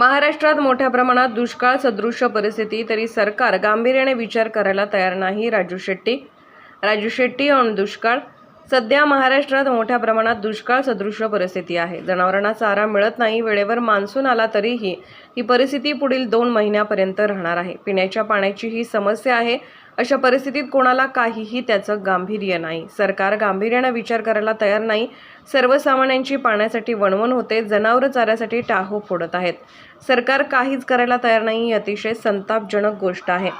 महाराष्ट्रात मोठ्या प्रमाणात दुष्काळ सदृश परिस्थिती तरी सरकार गांभीर्याने विचार करायला तयार नाही राजू शेट्टी. राजू शेट्टी ऑन दुष्काळ सध्या महाराष्ट्रात मोठ्या प्रमाणात दुष्काळ सदृश परिस्थिती आहे. जनावरांना चारा मिळत नाही वेळेवर मान्सून आला तरीही ही परिस्थिती पुढील दोन महिन्यापर्यंत राहणार आहे. पिण्याच्या पाण्याची ही समस्या आहे. अशा परिस्थितीत कोणाला काहीही त्याचं गांभीर्य नाही. सरकार गांभीर्यानं विचार करायला तयार नाही. सर्वसामान्यांची पाण्यासाठी वणवण होते. जनावरं चाऱ्यासाठी टाहो फोडत आहेत. सरकार काहीच करायला तयार नाही ही अतिशय संतापजनक गोष्ट आहे.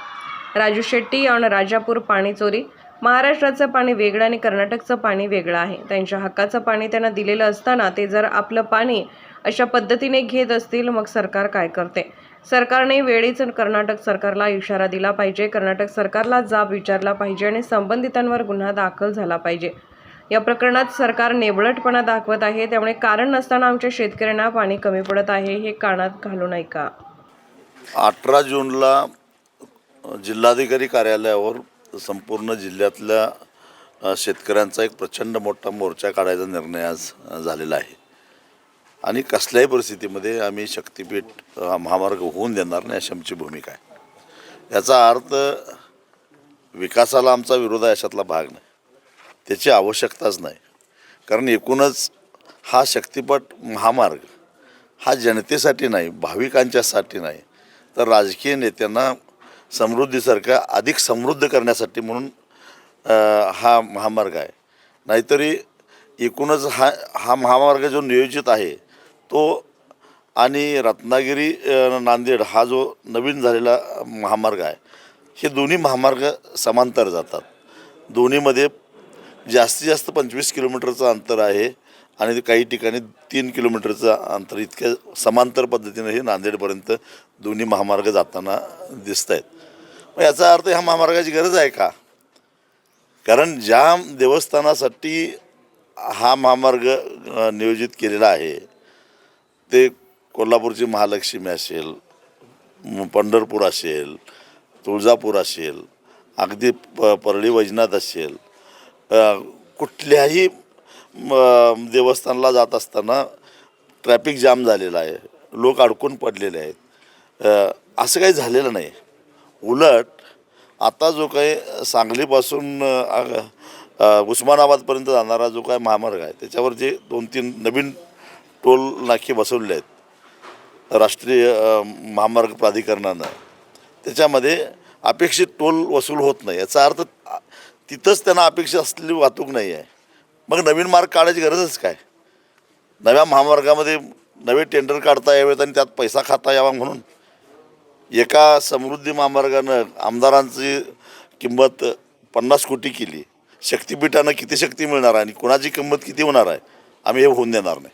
राजू शेट्टी ऑन राजापूर पाणी चोरी महाराष्ट्राचं पाणी वेगळं आणि कर्नाटकचं पाणी वेगळं आहे. त्यांच्या हक्काचं पाणी त्यांना दिलेलं असताना ते जर आपलं पाणी अशा पद्धतीने घेत असतील मग सरकार काय करते? सरकारने वेळीच कर्नाटक सरकारला इशारा दिला पाहिजे. कर्नाटक सरकारला जाब विचारला पाहिजे आणि संबंधितांवर गुन्हा दाखल झाला पाहिजे. या प्रकरणात सरकार नेबळटपणा दाखवत आहे. त्यामुळे कारण नसताना आमच्या शेतकऱ्यांना पाणी कमी पडत आहे हे कानात घालू नये का अठरा जूनला जिल्हाधिकारी कार्यालयावर संपूर्ण जिल्ह्यातल्या शेतकऱ्यांचा एक प्रचंड मोठा मोर्चा काढायचा निर्णय आज झालेला आहे. आणि कसल्याही परिस्थितीमध्ये आम्ही शक्तीपीठ महामार्ग होऊन देणार नाही अशी आमची भूमिका आहे. याचा अर्थ विकासाला आमचा विरोध आहे अशातला भाग नाही. त्याची आवश्यकताच नाही. कारण एकूणच हा शक्तिपट महामार्ग हा जनतेसाठी नाही भाविकांच्यासाठी नाही. तर राजकीय नेत्यांना समृद्धीसारखा अधिक समृद्ध करण्यासाठी म्हणून हा महामार्ग आहे. नाहीतरी एकूणच हा हा महामार्ग जो नियोजित आहे तो आणि रत्नागिरी नांदेड हा जो नवीन झालेला महामार्ग आहे हे दोन्ही महामार्ग समांतर जातात. दोन्हीमध्ये जास्तीत जास्त पंचवीस किलोमीटरचं अंतर आहे आणि ते काही ठिकाणी तीन किलोमीटरचं अंतर इतक्या समांतर पद्धतीने हे नांदेडपर्यंत दोन्ही महामार्ग जाताना दिसत आहेत मग याचा अर्थ ह्या महामार्गाची गरज आहे का? कारण ज्या देवस्थानासाठी हा महामार्ग नियोजित केलेला आहे ते कोल्हापूरची महालक्ष्मी असेल पंढरपूर असेल तुळजापूर असेल अगदी प परळी वैजनाथ असेल कुठल्याही देवस्थानला जात असताना ट्रॅफिक जाम झालेला आहे लोक अडकून पडलेले आहेत असं काही झालेलं नाही. उलट आता जो काही सांगलीपासून उस्मानाबादपर्यंत जाणारा जो काय महामार्ग आहे त्याच्यावर जे दोन तीन नवीन टोल नाके बसवले आहेत राष्ट्रीय महामार्ग प्राधिकरणानं त्याच्यामध्ये अपेक्षित टोल वसूल होत नाही. याचा अर्थ तिथंच त्यांना अपेक्षित असलेली वाहतूक नाही आहे. मग नवीन मार्ग काढायची गरजच काय? नव्या महामार्गामध्ये नवे टेंडर काढता यावेत आणि त्यात पैसा खाता यावा म्हणून? एका समृद्धी महामार्गानं आमदारांची किंमत पन्नास कोटी केली. शक्तिपीठानं किती शक्ती मिळणार आहे आणि कुणाची किंमत किती होणार आहे आम्ही हे होऊन देणार नाही.